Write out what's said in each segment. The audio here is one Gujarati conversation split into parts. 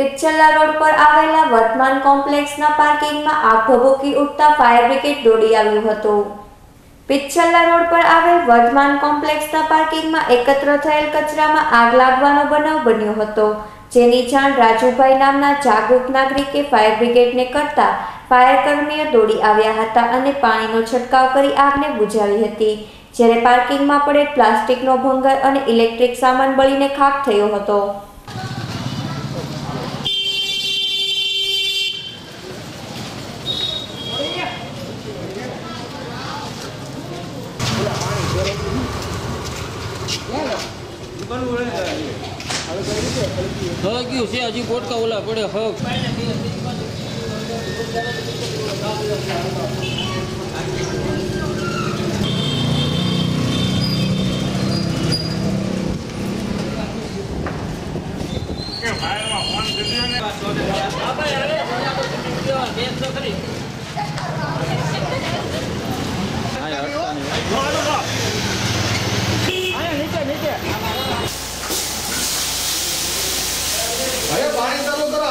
પિચ્છલા રોડ પર આવેલા વર્તમાન કોમ્પ્લેક્સના પાર્કિંગમાં આગ ભભૂકી ઉઠતા ફાયર બ્રિગેડ દોડી આવ્યું હતું. પિચ્છલા રોડ પર આવેલ વર્ધમાન કોમ્પ્લેક્સના પાર્કિંગમાં એકત્ર થયેલ કચરામાં આગ લાગવાનો બનાવ બન્યો હતો, જેની જાણ રાજુભાઈ નામના જાગૃત નાગરિકે ફાયર બ્રિગેડને કરતા ફાયર કર્મીઓ દોડી આવ્યા હતા અને પાણીનો છંટકાવ કરી આગને બુઝાવી હતી, જ્યારે પાર્કિંગમાં પડેલ પ્લાસ્ટિકનો ભંગર અને ઇલેક્ટ્રિક સામાન બળીને ખાક થયો હતો. હવે કયું છે હજી પોટકા ઓલા પડે હક અરે પાણી ચાલુ કરો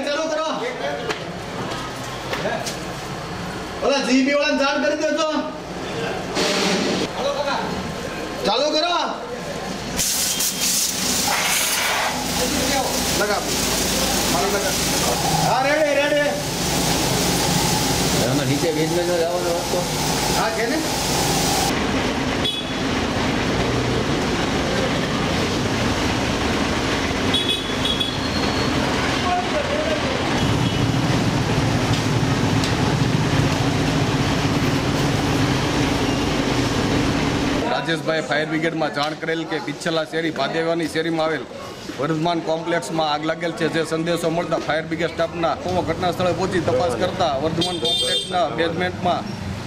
ચાલુ કરો ઓલા જીબી લગા હા રેડી રેડી નીચે બેઝમેન્ટ જવાનો રસ્તો હા, કે ને? રાજેશભાઈ ફાયર બ્રિગેડમાં જાણ કરેલ કે પિચ્છલા શેરી ભાદેવાની શેરીમાં આવેલ વર્ધમાન કોમ્પ્લેક્સમાં આગ લાગેલ છે, જે સંદેશો મળતા ફાયર બ્રિગેડ સ્ટાફના કોમો ઘટના સ્થળે પહોંચી તપાસ કરતા વર્ધમાન કોમ્પ્લેક્સના બેઝમેન્ટમાં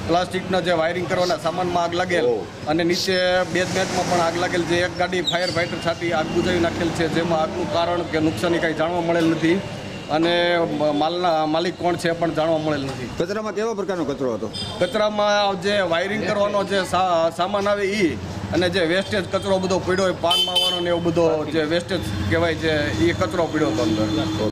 પ્લાસ્ટિકના જે વાયરિંગ કરવાના સામાનમાં આગ લાગેલ અને નીચે બેઝમેન્ટમાં પણ આગ લાગેલ, જે એક ગાડી ફાયર ફાઇટર છાતી આગ બુજાવી નાખેલ છે, જેમાં આગનું કારણ કે નુકસાની કાંઈ જાણવા મળેલ નથી. અને માલના માલિક કોણ છે પણ જાણવા મળેલ નથી. કચરામાં કેવા પ્રકારનો કચરો હતો? કચરામાં જે વાયરિંગ કરવાનો જે સામાન આવે એ અને જે વેસ્ટેજ કચરો બધો પીડ્યો હોય પાન માવાનો ને એવો બધો જે વેસ્ટેજ કહેવાય છે એ કચરો પીડ્યો હતો અંદર.